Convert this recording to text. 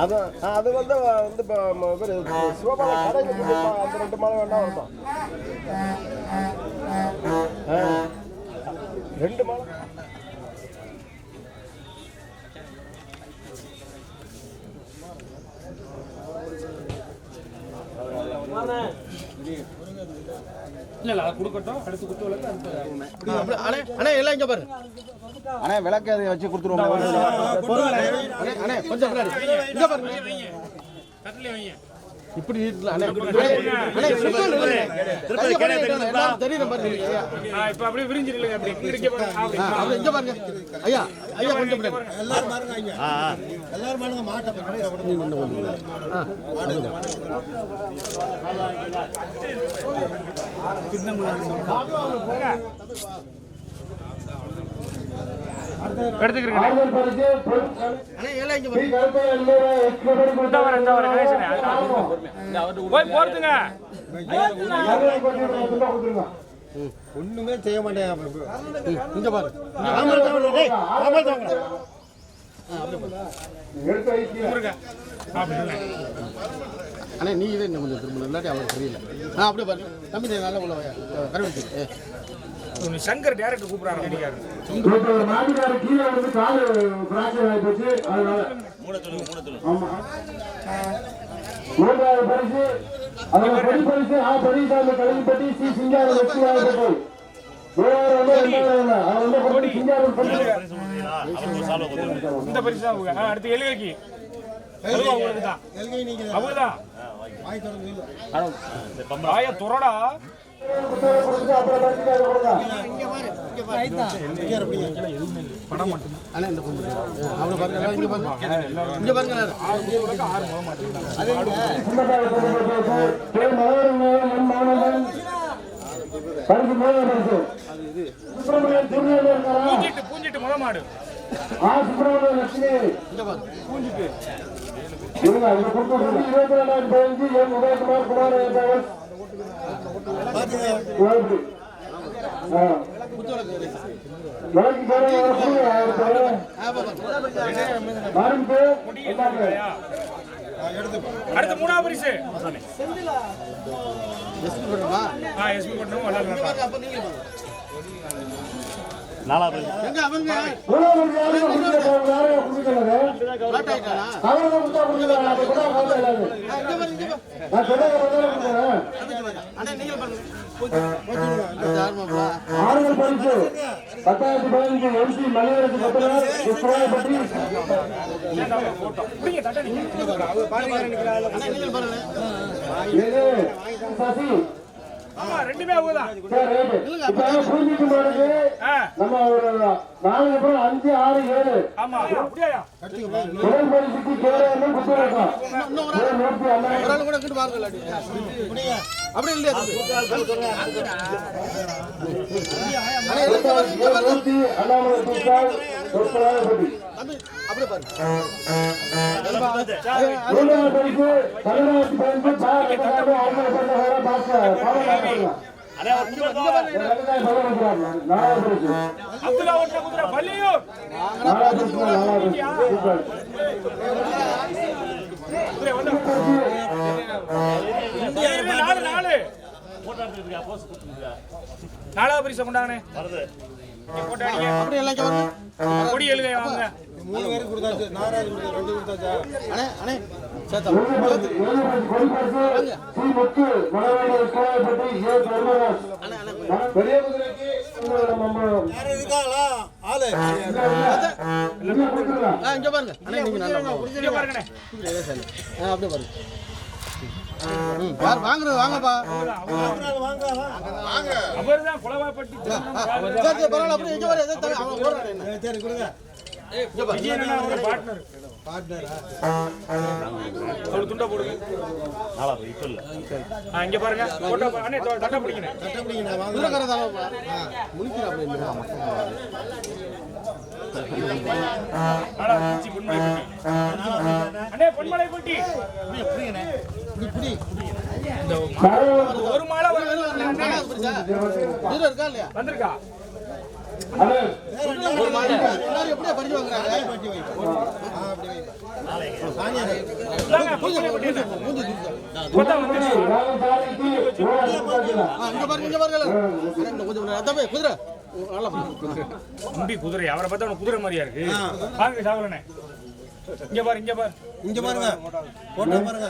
அதான் அது வந்து வந்து இப்போ சிவபால அந்த ரெண்டு மாலை வேணா வரட்டும் ரெண்டு மாலை? இல்ல இல்ல அதை கொடுக்கட்டும் அடுத்து குத்து விளக்கு அடுத்து அண்ணே அண்ணே எல்லாம் இங்கே பாரு அண்ணே விளக்கு அதை வச்சு கொடுத்துருவோம் அண்ணே அண்ணே கொஞ்சம் பின்னாடி இங்கே பாருங்க கட்டிலே வைங்க இப்படி தெரியுற மாதிரி இப்ப அப்படியே விரிஞ்சிருங்க அப்படி இங்க பாருங்க. ஐயா ஐயா கொஞ்சம் எல்லாரும் மாட்டை பாருங்க இந்த வர இந்த வர கணேசனே போய் போறதுங்க ஒண்ணுமே செய்ய மாட்டேன் ம், இங்க பாரு. அண்ணே நீ இதை இன்னும் கொஞ்சம் திரும்ப இல்லாட்டி அவருக்கு தெரியல. ஆ அப்படியே பாருங்க தம்பி நல்லா உள்ள வாயா. சங்கர் கூப்பிடுறாங்க அடிக்காரு மாட்டுக்கார கீழே வந்து காலு பிராக்சர் ஆகி போச்சு அதனால ஆமா மூன்றாவது பரிசு அதோட பொடி பரிசு ஆ பெரியசாமி கழுவிப்பட்டி சி சிங்காரம் வெற்றி பரிசு இந்த பரிசு தான் அடுத்து எழுகைக்கு அதுவும் ஆயா துறடா. இந்த பொண்ணு பாருங்க இங்க பாருங்க. இங்க பாருங்க திருநெல்வேலி இருக்காரா பூஞ்சிட்டு. முத மாடு சுப்பிரமணியன் லட்சுமி இங்க பாருங்க இருங்க, இங்க கொடுத்து விட்டுருங்க. இருபத்தி ரெண்டாயிரத்தி பதினஞ்சு எம் உதயகுமார் குமார் என்பவர். அடுத்து மூணாவது பரிசு எஸ்பி பண்ணுமா ஆ எஸ்பி பண்ணணும் ஆமாப்பா ஆறுதல் பரிசு பத்தாயிரத்தி பதினஞ்சு எம்சி பாருங்க. இது சசி. ஆமா ரெண்டுமே அவங்க தான் சரி, ரைட்டு. இப்ப புரிஞ்சுக்க மாட்டேங்குது. ஆ. நம்ம ஒரு நாலு பேர் அஞ்சு ஆறு ஏழு. ஆமா அப்படியா முதல் பரிசுக்கு கேரளம் புத்தகம் இன்னும் ஒரு ஆள். நூற்றி ஐம்பது ஒரு ஆள் கூட இங்கிட்டு பாருங்க இல்லாட்டி. அப்படி இல்லையா அண்ணாமலை அப்படியே பாருங்க. மூன்றாவது பரிசு பதினாயிரத்தி பதினஞ்சு பண்ற பாஸ்கர் பாவனாங்க நாலாவது பரிசு கொண்டாங்கண்ணே இங்க போட்டு அடிங்க. அப்படி எல்லாம் இங்க பாருங்க கொடி எழுதை வாங்க. மூணு பேருக்கு கொடுத்தாச்சு. நாலாவது கொடுத்தா ரெண்டு கொடுத்தாச்சா? அண்ணே அண்ணே. சேத்தா வாங்குறது? வாங்கப்பா. வாங்க. பரவாயில்ல. அப்படியே இங்க பாருங்க. தட்டை பிடிக்கணும் ஒரு மாலை இல்லையா வந்திருக்கா? குதிரை நல்லா குதிரை அவரை பார்த்தா குதிரை மாதிரியா இருக்கு. பாருங்க சாகுலண்ணே இங்க பாரு இங்க பாரு. இங்க பாருங்க. போட்டா பாருங்க.